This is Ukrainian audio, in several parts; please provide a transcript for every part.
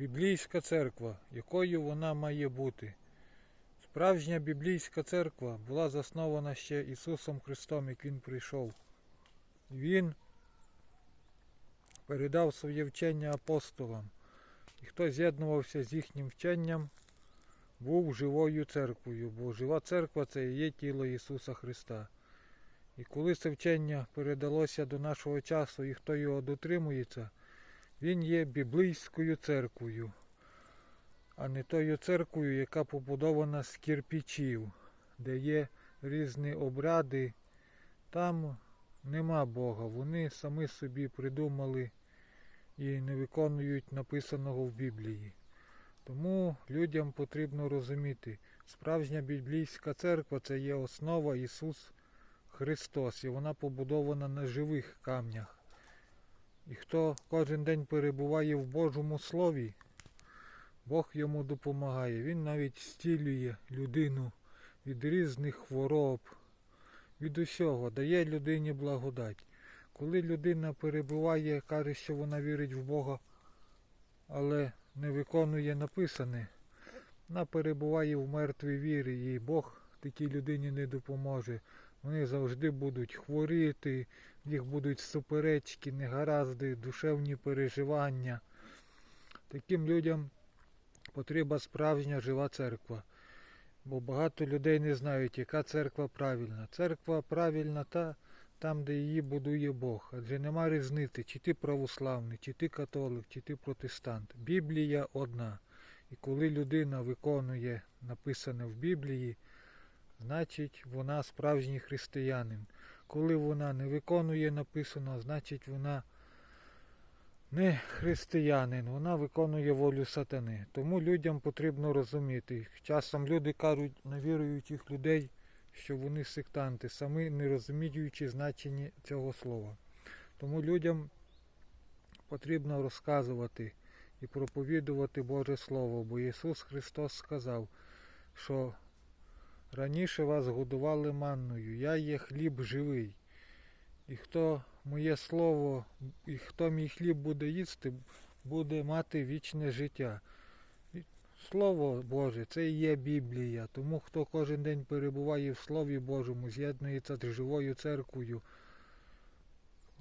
Біблійська церква, якою вона має бути. Справжня біблійська церква була заснована ще Ісусом Христом, як Він прийшов. Він передав своє вчення апостолам. І хто з'єднувався з їхнім вченням, був живою церквою, бо жива церква це і є тіло Ісуса Христа. І коли це вчення передалося до нашого часу і хто його дотримується, він є біблійською церквою, а не тою церквою, яка побудована з кирпичів, де є різні обряди. Там нема Бога. Вони самі собі придумали і не виконують написаного в Біблії. Тому людям потрібно розуміти, справжня біблійська церква це є основа Ісус Христос, і вона побудована на живих камнях. І хто кожен день перебуває в Божому Слові, Бог йому допомагає. Він навіть зцілює людину від різних хвороб, від усього, дає людині благодать. Коли людина перебуває, каже, що вона вірить в Бога, але не виконує написане, вона перебуває в мертвій вірі, і Бог такій людині не допоможе. Вони завжди будуть хворіти, в їх будуть суперечки, негаразди, душевні переживання. Таким людям потрібна справжня жива церква. Бо багато людей не знають, яка церква правильна. Церква правильна та там, де її будує Бог. Адже нема різниці, чи ти православний, чи ти католик, чи ти протестант. Біблія одна. І коли людина виконує написане в Біблії, значить вона справжній християнин. Коли вона не виконує написано, значить вона не християнин, вона виконує волю сатани. Тому людям потрібно розуміти. Часом люди кажуть на віруючих людей, що вони сектанти, самі не розуміючи значення цього слова. Тому людям потрібно розказувати і проповідувати Боже Слово, бо Ісус Христос сказав, що раніше вас годували манною, я є хліб живий. І хто моє слово, і хто мій хліб буде їсти, буде мати вічне життя. Слово Боже, це і є Біблія. Тому хто кожен день перебуває в Слові Божому, з'єднується з живою церквою,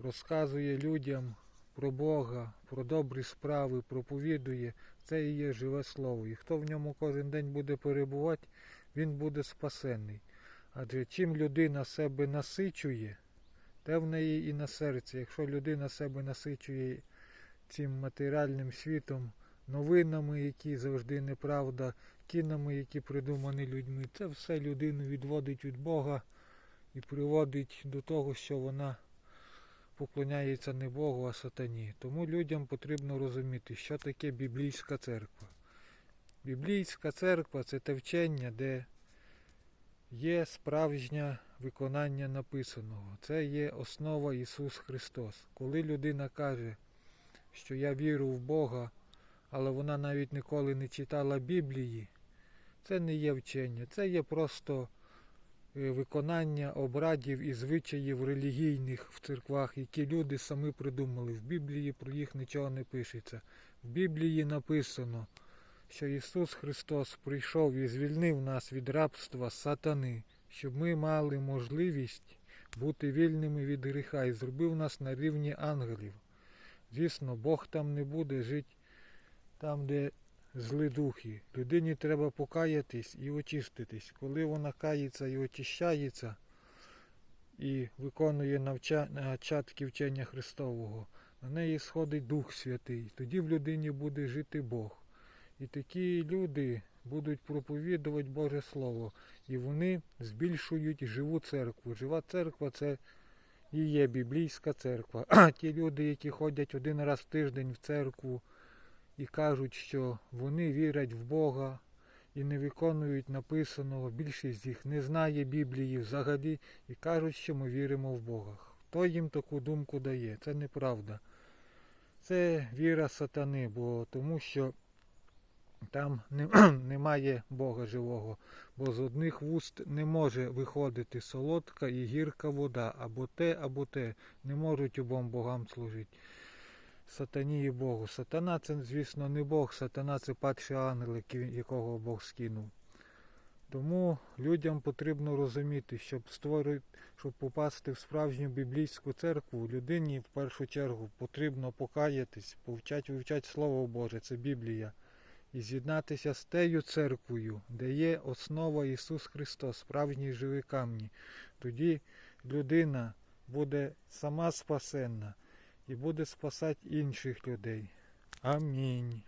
розказує людям про Бога, про добрі справи, проповідує, це і є живе слово. І хто в ньому кожен день буде перебувати, він буде спасений. Адже чим людина себе насичує, те в неї і на серці. Якщо людина себе насичує цим матеріальним світом, новинами, які завжди неправда, кінами, які придумані людьми, це все людину відводить від Бога і приводить до того, що вона поклоняється не Богу, а сатані. Тому людям потрібно розуміти, що таке біблійська церква. Біблійська церква це те вчення, де є справжнє виконання написаного. Це є основа Ісус Христос. Коли людина каже, що я вірю в Бога, але вона навіть ніколи не читала Біблії, це не є вчення, це є просто е, виконання обрядів і звичаїв релігійних в церквах, які люди самі придумали. В Біблії про їх нічого не пишеться. В Біблії написано, що Ісус Христос прийшов і звільнив нас від рабства сатани, щоб ми мали можливість бути вільними від гріха і зробив нас на рівні ангелів. Звісно, Бог там не буде жити там, де злі духи. Людині треба покаятись і очиститись. Коли вона кається і очищається і виконує начатки вчення Христового, на неї сходить Дух Святий. Тоді в людині буде жити Бог. І такі люди будуть проповідувати Боже Слово. І вони збільшують живу церкву. Жива церква це і є біблійська церква. А ті люди, які ходять один раз в тиждень в церкву і кажуть, що вони вірять в Бога і не виконують написаного, більшість з їх не знає Біблії взагалі і кажуть, що ми віримо в Бога. Хто їм таку думку дає? Це неправда. Це віра сатани, бо тому що там не, немає Бога живого, бо з одних вуст не може виходити солодка і гірка вода, або те, або те. Не можуть обом богам служити. сатані і Богу. Сатана це, звісно, не Бог, сатана це падший ангел, якого Бог скинув. Тому людям потрібно розуміти, щоб створити, щоб попасти в справжню біблійську церкву, людині в першу чергу потрібно покаятись, повчать вивчати Слово Боже, це Біблія, і з'єднатися з тею церквою, де є основа Ісус Христос, справжній живі камні. Тоді людина буде сама спасенна і буде спасати інших людей. Амінь.